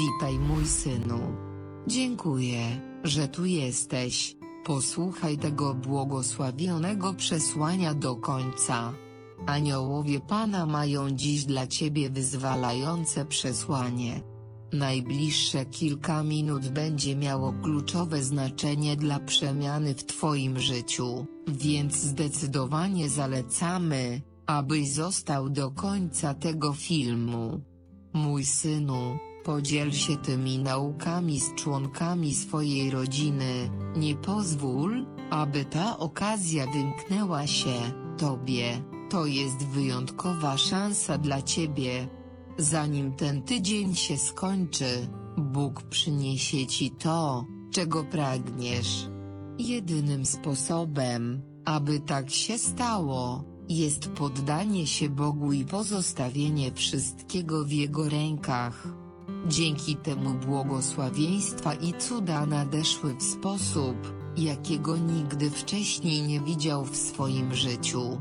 Witaj mój synu. Dziękuję, że tu jesteś. Posłuchaj tego błogosławionego przesłania do końca. Aniołowie Pana mają dziś dla Ciebie wyzwalające przesłanie. Najbliższe kilka minut będzie miało kluczowe znaczenie dla przemiany w Twoim życiu, więc zdecydowanie zalecamy, abyś został do końca tego filmu. Mój synu, podziel się tymi naukami z członkami swojej rodziny, nie pozwól, aby ta okazja wymknęła się Tobie, to jest wyjątkowa szansa dla Ciebie. Zanim ten tydzień się skończy, Bóg przyniesie Ci to, czego pragniesz. Jedynym sposobem, aby tak się stało, jest poddanie się Bogu i pozostawienie wszystkiego w Jego rękach. Dzięki temu błogosławieństwa i cuda nadeszły w sposób, jakiego nigdy wcześniej nie widział w swoim życiu.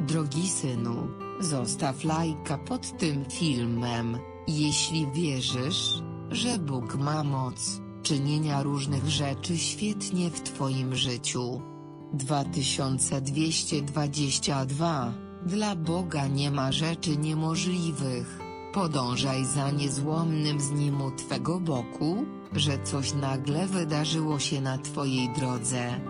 Drogi synu, zostaw lajka pod tym filmem, jeśli wierzysz, że Bóg ma moc czynienia różnych rzeczy świetnie w Twoim życiu. 2222 Dla Boga nie ma rzeczy niemożliwych. Podążaj za niezłomnym z nim u Twego boku, że coś nagle wydarzyło się na Twojej drodze.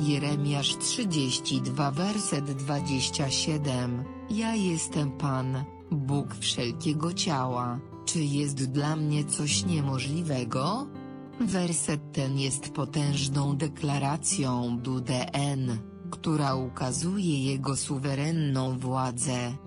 Jeremiasz 32 werset 27 Ja jestem Pan, Bóg wszelkiego ciała, czy jest dla mnie coś niemożliwego? Werset ten jest potężną deklaracją DUDN, która ukazuje Jego suwerenną władzę.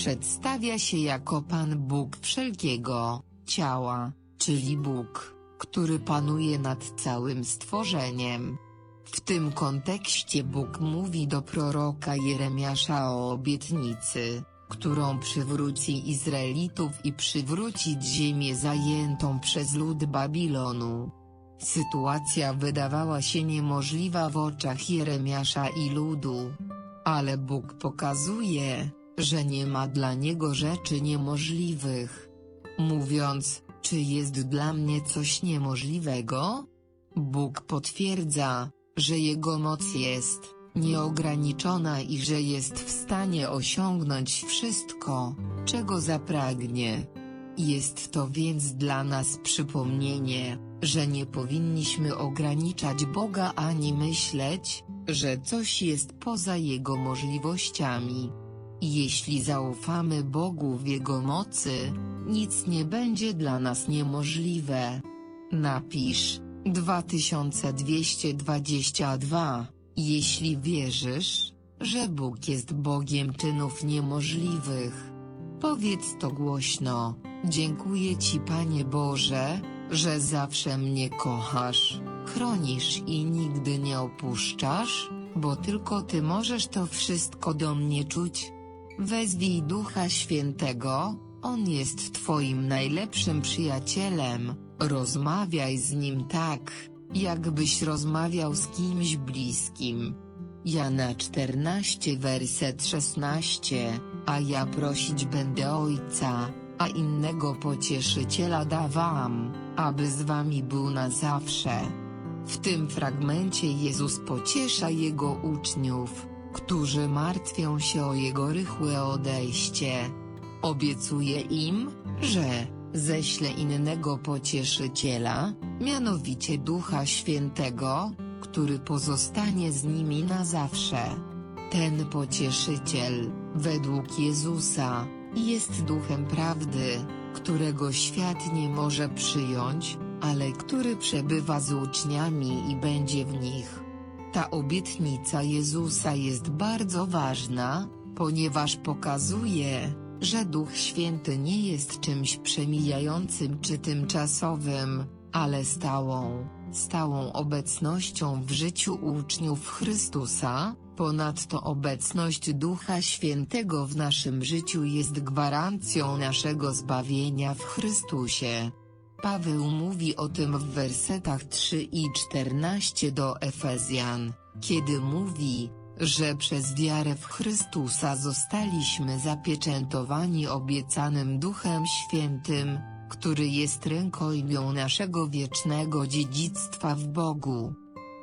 Przedstawia się jako Pan Bóg wszelkiego ciała, czyli Bóg, który panuje nad całym stworzeniem. W tym kontekście Bóg mówi do proroka Jeremiasza o obietnicy, którą przywróci Izraelitów i przywrócić ziemię zajętą przez lud Babilonu. Sytuacja wydawała się niemożliwa w oczach Jeremiasza i ludu. Ale Bóg pokazuje, że nie ma dla niego rzeczy niemożliwych. Mówiąc, czy jest dla mnie coś niemożliwego? Bóg potwierdza, że Jego moc jest nieograniczona i że jest w stanie osiągnąć wszystko, czego zapragnie. Jest to więc dla nas przypomnienie, że nie powinniśmy ograniczać Boga ani myśleć, że coś jest poza Jego możliwościami. Jeśli zaufamy Bogu w Jego mocy, nic nie będzie dla nas niemożliwe. Napisz 2222 Jeśli wierzysz, że Bóg jest Bogiem czynów niemożliwych. Powiedz to głośno, dziękuję Ci Panie Boże, że zawsze mnie kochasz, chronisz i nigdy nie opuszczasz, bo tylko Ty możesz to wszystko do mnie czuć. Wezwij Ducha Świętego, On jest Twoim najlepszym przyjacielem, rozmawiaj z Nim tak, jakbyś rozmawiał z kimś bliskim. Jana 14 werset 16, a ja prosić będę Ojca, a innego pocieszyciela da wam, aby z wami był na zawsze. W tym fragmencie Jezus pociesza Jego uczniów, którzy martwią się o Jego rychłe odejście. Obiecuje im, że ześle innego pocieszyciela, mianowicie Ducha Świętego, który pozostanie z nimi na zawsze. Ten pocieszyciel, według Jezusa, jest duchem prawdy, którego świat nie może przyjąć, ale który przebywa z uczniami i będzie w nich. Ta obietnica Jezusa jest bardzo ważna, ponieważ pokazuje, że Duch Święty nie jest czymś przemijającym czy tymczasowym, ale stałą, stałą obecnością w życiu uczniów Chrystusa. Ponadto obecność Ducha Świętego w naszym życiu jest gwarancją naszego zbawienia w Chrystusie. Paweł mówi o tym w wersetach 3 i 14 do Efezjan, kiedy mówi, że przez wiarę w Chrystusa zostaliśmy zapieczętowani obiecanym Duchem Świętym, który jest rękojmią naszego wiecznego dziedzictwa w Bogu.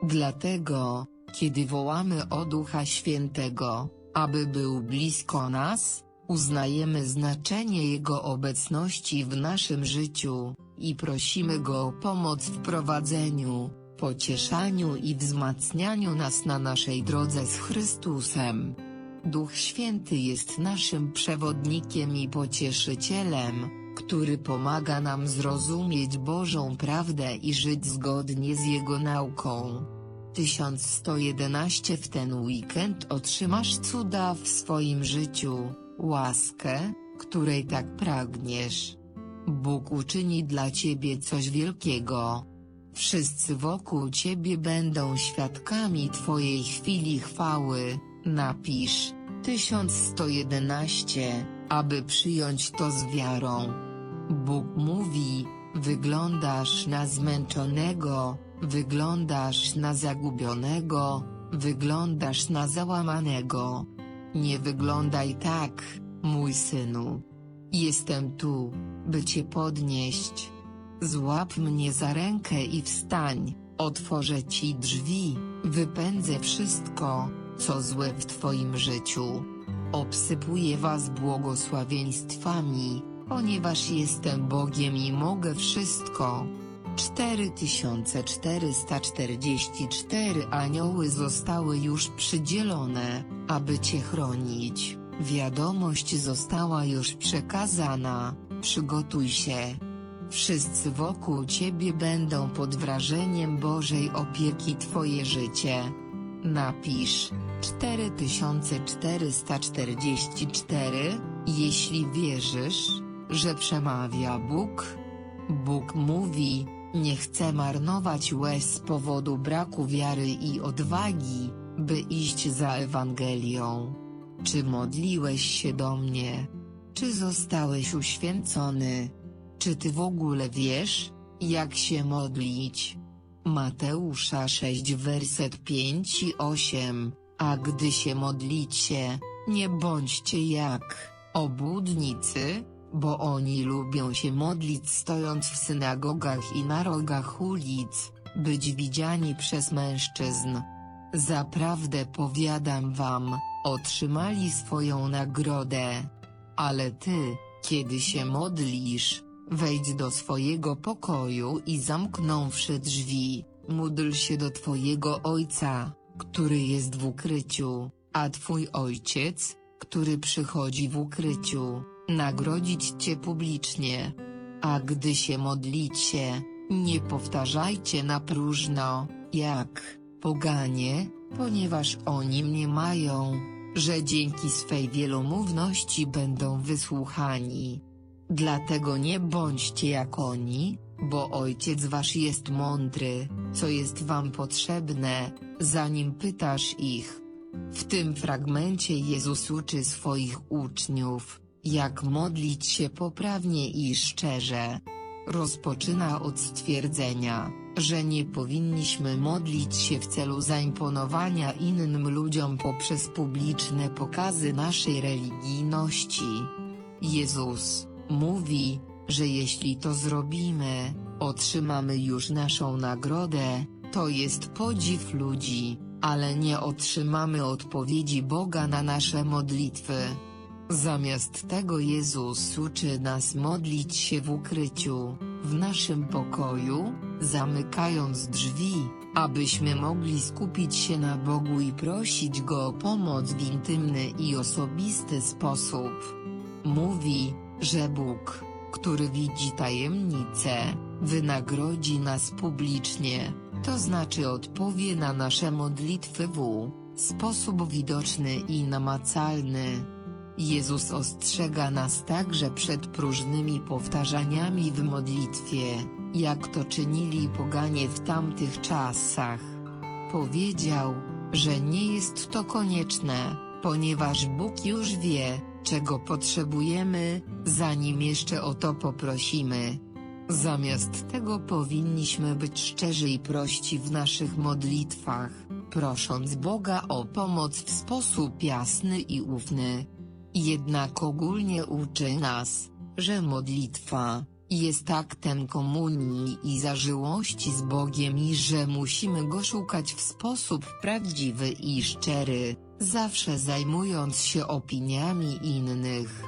Dlatego, kiedy wołamy o Ducha Świętego, aby był blisko nas, uznajemy znaczenie Jego obecności w naszym życiu i prosimy Go o pomoc w prowadzeniu, pocieszaniu i wzmacnianiu nas na naszej drodze z Chrystusem. Duch Święty jest naszym przewodnikiem i pocieszycielem, który pomaga nam zrozumieć Bożą prawdę i żyć zgodnie z Jego nauką. 1111 W ten weekend otrzymasz cuda w swoim życiu, łaskę, której tak pragniesz. Bóg uczyni dla ciebie coś wielkiego. Wszyscy wokół ciebie będą świadkami twojej chwili chwały. Napisz 1111, aby przyjąć to z wiarą. Bóg mówi, wyglądasz na zmęczonego, wyglądasz na zagubionego, wyglądasz na załamanego. Nie wyglądaj tak, mój synu. Jestem tu, by cię podnieść. Złap mnie za rękę i wstań, otworzę ci drzwi, wypędzę wszystko, co złe w twoim życiu. Obsypuję was błogosławieństwami, ponieważ jestem Bogiem i mogę wszystko. 4444 anioły zostały już przydzielone, aby cię chronić. Wiadomość została już przekazana, przygotuj się. Wszyscy wokół ciebie będą pod wrażeniem Bożej opieki twoje życie. Napisz 4444 Jeśli wierzysz, że przemawia Bóg. Bóg mówi, nie chcę marnować łez z powodu braku wiary i odwagi, by iść za Ewangelią. Czy modliłeś się do mnie? Czy zostałeś uświęcony? Czy ty w ogóle wiesz, jak się modlić? Mateusza 6 werset 5 i 8 A gdy się modlicie, nie bądźcie jak obłudnicy, bo oni lubią się modlić stojąc w synagogach i na rogach ulic, być widziani przez mężczyzn. Zaprawdę powiadam wam, otrzymali swoją nagrodę. Ale ty, kiedy się modlisz, wejdź do swojego pokoju i zamknąwszy drzwi, módl się do twojego ojca, który jest w ukryciu, a twój ojciec, który przychodzi w ukryciu, nagrodzić cię publicznie. A gdy się modlicie, nie powtarzajcie na próżno, jak poganie, ponieważ oni mnie mają, że dzięki swej wielomówności będą wysłuchani. Dlatego nie bądźcie jak oni, bo Ojciec wasz jest mądry, co jest wam potrzebne, zanim pytasz ich. W tym fragmencie Jezus uczy swoich uczniów, jak modlić się poprawnie i szczerze. Rozpoczyna od stwierdzenia, że nie powinniśmy modlić się w celu zaimponowania innym ludziom poprzez publiczne pokazy naszej religijności. Jezus mówi, że jeśli to zrobimy, otrzymamy już naszą nagrodę, to jest podziw ludzi, ale nie otrzymamy odpowiedzi Boga na nasze modlitwy. Zamiast tego Jezus uczy nas modlić się w ukryciu, w naszym pokoju, zamykając drzwi, abyśmy mogli skupić się na Bogu i prosić Go o pomoc w intymny i osobisty sposób. Mówi, że Bóg, który widzi tajemnice, wynagrodzi nas publicznie, to znaczy odpowie na nasze modlitwy w sposób widoczny i namacalny. Jezus ostrzega nas także przed próżnymi powtarzaniami w modlitwie, jak to czynili poganie w tamtych czasach. Powiedział, że nie jest to konieczne, ponieważ Bóg już wie, czego potrzebujemy, zanim jeszcze o to poprosimy. Zamiast tego powinniśmy być szczerzy i prości w naszych modlitwach, prosząc Boga o pomoc w sposób jasny i ufny. Jednak ogólnie uczy nas, że modlitwa, jest aktem komunii i zażyłości z Bogiem i że musimy Go szukać w sposób prawdziwy i szczery, zawsze zajmując się opiniami innych.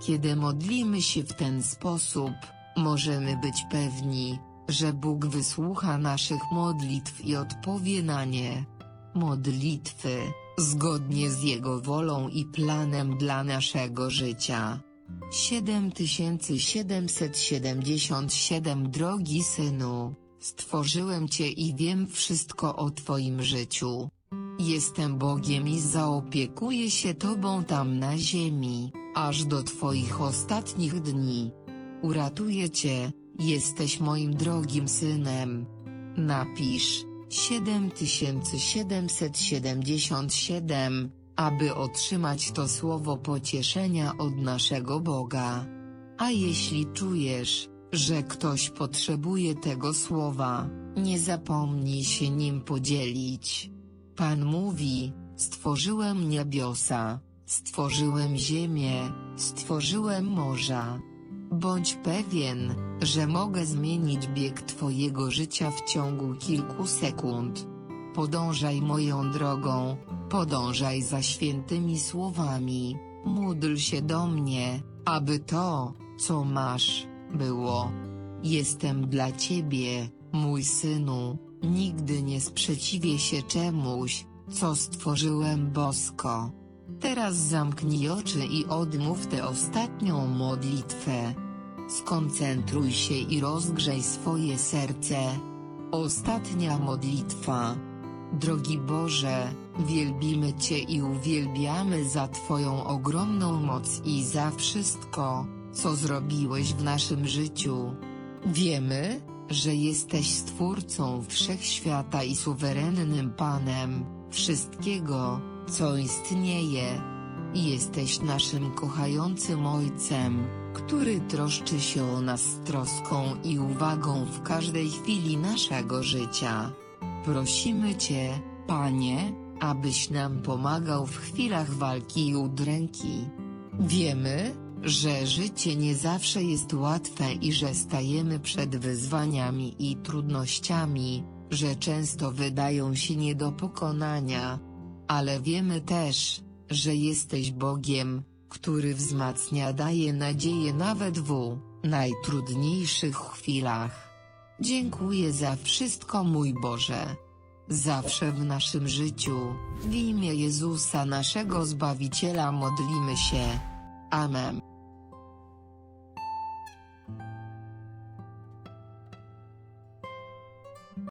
Kiedy modlimy się w ten sposób, możemy być pewni, że Bóg wysłucha naszych modlitw i odpowie na nie. Modlitwy, zgodnie z Jego wolą i planem dla naszego życia. 7777 Drogi synu, stworzyłem Cię i wiem wszystko o Twoim życiu. Jestem Bogiem i zaopiekuję się Tobą tam na ziemi, aż do Twoich ostatnich dni. Uratuję Cię, jesteś moim drogim synem. Napisz 7777, aby otrzymać to słowo pocieszenia od naszego Boga. A jeśli czujesz, że ktoś potrzebuje tego słowa, nie zapomnij się nim podzielić. Pan mówi: Stworzyłem niebiosa, stworzyłem ziemię, stworzyłem morza. Bądź pewien, że mogę zmienić bieg Twojego życia w ciągu kilku sekund. Podążaj moją drogą, podążaj za świętymi słowami, módl się do mnie, aby to, co masz, było. Jestem dla Ciebie, mój synu, nigdy nie sprzeciwię się czemuś, co stworzyłem bosko. Teraz zamknij oczy i odmów tę ostatnią modlitwę. Skoncentruj się i rozgrzej swoje serce. Ostatnia modlitwa. Drogi Boże, wielbimy Cię i uwielbiamy za Twoją ogromną moc i za wszystko, co zrobiłeś w naszym życiu. Wiemy, że jesteś Stwórcą Wszechświata i suwerennym Panem wszystkiego, co istnieje. Jesteś naszym kochającym Ojcem, który troszczy się o nas troską i uwagą w każdej chwili naszego życia. Prosimy Cię, Panie, abyś nam pomagał w chwilach walki i udręki. Wiemy, że życie nie zawsze jest łatwe i że stajemy przed wyzwaniami i trudnościami, że często wydają się nie do pokonania. Ale wiemy też, że jesteś Bogiem, który wzmacnia daje nadzieję nawet w najtrudniejszych chwilach. Dziękuję za wszystko mój Boże. Zawsze w naszym życiu, w imię Jezusa naszego Zbawiciela modlimy się. Amen.